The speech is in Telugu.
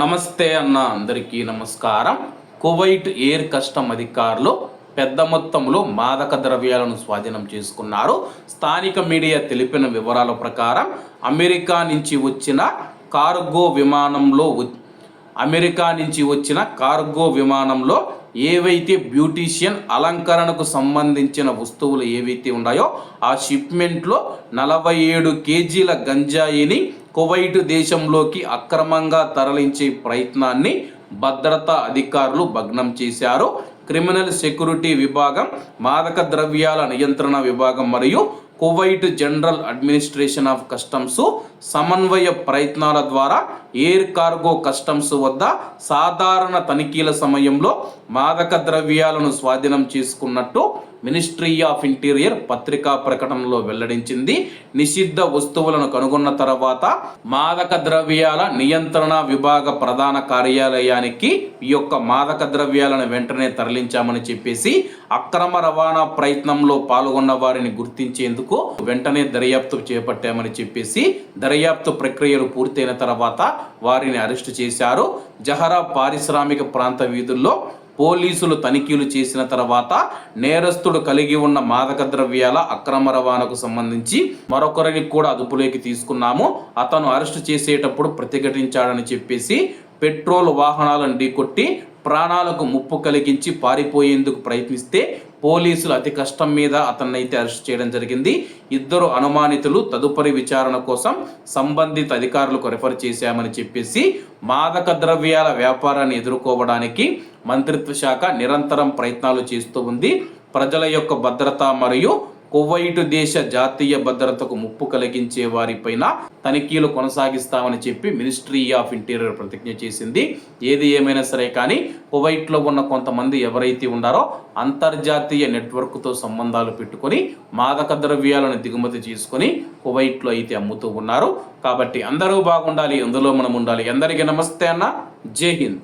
నమస్తే అన్న అందరికీ నమస్కారం. కువైట్ ఎయిర్ కస్టమ్ అధికారులు పెద్ద మొత్తంలో మాదక ద్రవ్యాలను స్వాధీనం చేసుకున్నారు. స్థానిక మీడియా తెలిపిన వివరాల ప్రకారం అమెరికా నుంచి వచ్చిన కార్గో విమానంలో అమెరికా నుంచి వచ్చిన కార్గో విమానంలో ఏవైతే బ్యూటీషియన్ అలంకరణకు సంబంధించిన వస్తువులు ఏవైతే ఉన్నాయో ఆ షిప్మెంట్లో నలభై ఏడు కేజీల గంజాయిని కువైట్ దేశంలోకి అక్రమంగా తరలించే ప్రయత్నాన్ని భద్రతా అధికారులు భగ్నం చేశారు. క్రిమినల్ సెక్యూరిటీ విభాగం మాదక ద్రవ్యాల నియంత్రణ విభాగం మరియు Kuwait general administration of customs సమన్వయ ప్రయత్నాల ద్వారా ఎయిర్ కార్గో కస్టమ్స్ వద్ద సాధారణ తనిఖీల సమయంలో మాదక ద్రవ్యాలను స్వాధీనం చేసుకున్నట్టు మినిస్ట్రీ ఆఫ్ ఇంటీరియర్ పత్రికా ప్రకటనలో వెల్లడించింది. నిషిద్ధ వస్తువులను కనుగొన్న తర్వాత మాదక ద్రవ్యాల నియంత్రణ విభాగ ప్రధాన కార్యాలయానికి ఈ యొక్క మాదక ద్రవ్యాలను వెంటనే తరలించామని చెప్పేసి అక్రమ రవాణా ప్రయత్నంలో పాల్గొన్న వారిని గుర్తించేందుకు వెంటనే దర్యాప్తు చేపట్టామని చెప్పేసి దర్యాప్తు ప్రక్రియలు పూర్తయిన తర్వాత వారిని అరెస్టు చేశారు. జహరా పారిశ్రామిక ప్రాంత వీధుల్లో పోలీసులు తనిఖీలు చేసిన తర్వాత నేరస్తుడు కలిగి ఉన్న మాదక ద్రవ్యాల అక్రమ రవాణాకు సంబంధించి మరొకరిని కూడా అదుపులోకి తీసుకున్నాము. అతను అరెస్టు చేసేటప్పుడు ప్రతిఘటించాడని చెప్పేసి పెట్రోల్ వాహనాలను ఢీకొట్టి ప్రాణాలకు ముప్పు కలిగించి పారిపోయేందుకు ప్రయత్నిస్తే పోలీసులు అతి కష్టం మీద అతన్నైతే అరెస్ట్ చేయడం జరిగింది. ఇద్దరు అనుమానితులు తదుపరి విచారణ కోసం సంబంధిత అధికారులకు రెఫర్ చేశామని చెప్పేసి మాదక ద్రవ్యాల వ్యాపారాన్ని ఎదుర్కోవడానికి మంత్రిత్వ శాఖ నిరంతరం ప్రయత్నాలు చేస్తూ ఉంది. ప్రజల యొక్క భద్రత మరియు కువైటు దేశ జాతీయ భద్రతకు ముప్పు కలిగించే వారిపైన తనిఖీలు కొనసాగిస్తామని చెప్పి మినిస్ట్రీ ఆఫ్ ఇంటీరియర్ ప్రతిజ్ఞ చేసింది. ఏది ఏమైనా సరే కానీ కువైట్లో ఉన్న కొంతమంది ఎవరైతే ఉన్నారో అంతర్జాతీయ నెట్వర్క్తో సంబంధాలు పెట్టుకొని మాదక ద్రవ్యాలను దిగుమతి చేసుకొని కువైట్లో అయితే అమ్ముతూ ఉన్నారు. కాబట్టి అందరూ బాగుండాలి అందులో మనం ఉండాలి. అందరికీ నమస్తే అన్న. జై హింద్.